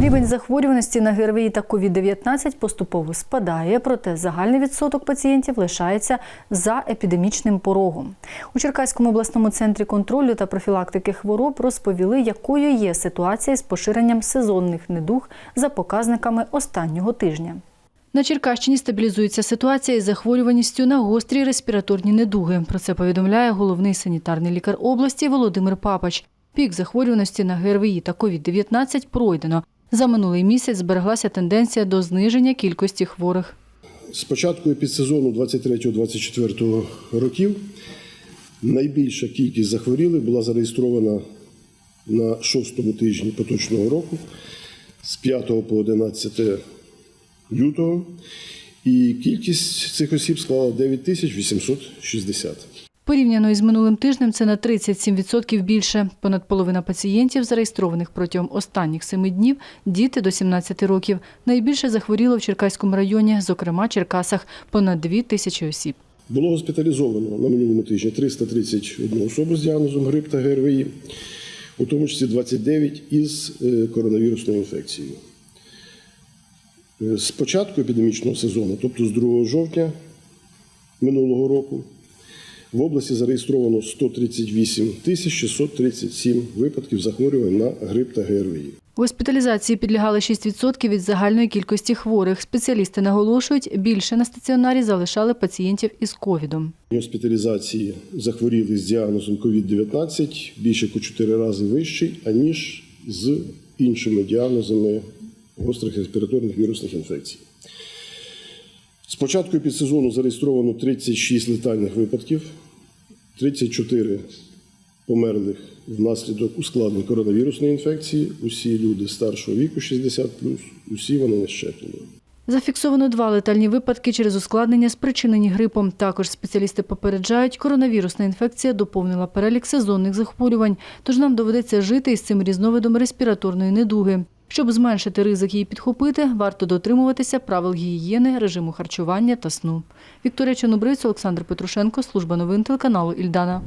Рівень захворюваності на ГРВІ та COVID-19 поступово спадає, проте загальний відсоток пацієнтів лишається за епідемічним порогом. У Черкаському обласному центрі контролю та профілактики хвороб розповіли, якою є ситуація з поширенням сезонних недуг за показниками останнього тижня. На Черкащині стабілізується ситуація із захворюваністю на гострі респіраторні недуги. Про це повідомляє головний санітарний лікар області Володимир Папач. Пік захворюваності на ГРВІ та COVID-19 пройдено. За минулий місяць збереглася тенденція до зниження кількості хворих. З початку підсезону 23-24 років найбільша кількість захворілих була зареєстрована на шостому тижні поточного року з 5 по 11 лютого. І кількість цих осіб склала 9860. Порівняно із минулим тижнем це на 37% більше. Понад половина пацієнтів, зареєстрованих протягом останніх семи днів, діти до 17 років. Найбільше захворіло в Черкаському районі, зокрема Черкасах, понад 2 тисячі осіб. Було госпіталізовано на минулому тижні 331 особу з діагнозом грип та ГРВІ, у тому числі 29 із е, коронавірусною інфекцією. Е, З початку епідемічного сезону, тобто з 2 жовтня минулого року, в області зареєстровано 138 тисяч 637 випадків захворювань на грип та ГРВІ. Госпіталізації підлягали 6% від загальної кількості хворих. Спеціалісти наголошують, більше на стаціонарі залишали пацієнтів із ковідом. Госпіталізації захворіли з діагнозом COVID-19 більше як у 4 рази вищий, аніж з іншими діагнозами гострих респіраторних вірусних інфекцій. З початку підсезону зареєстровано 36 летальних випадків, 34 померлих внаслідок ускладнень коронавірусної інфекції. Усі люди старшого віку 60+, усі вони не щеплені. Зафіксовано два летальні випадки через ускладнення, спричинені грипом. Також спеціалісти попереджають, коронавірусна інфекція доповнила перелік сезонних захворювань, тож нам доведеться жити із цим різновидом респіраторної недуги. Щоб зменшити ризик її підхопити, варто дотримуватися правил гігієни, режиму харчування та сну. Вікторія Чорнобривець, Олександр Петрушенко, служба новин телеканалу Ільдана.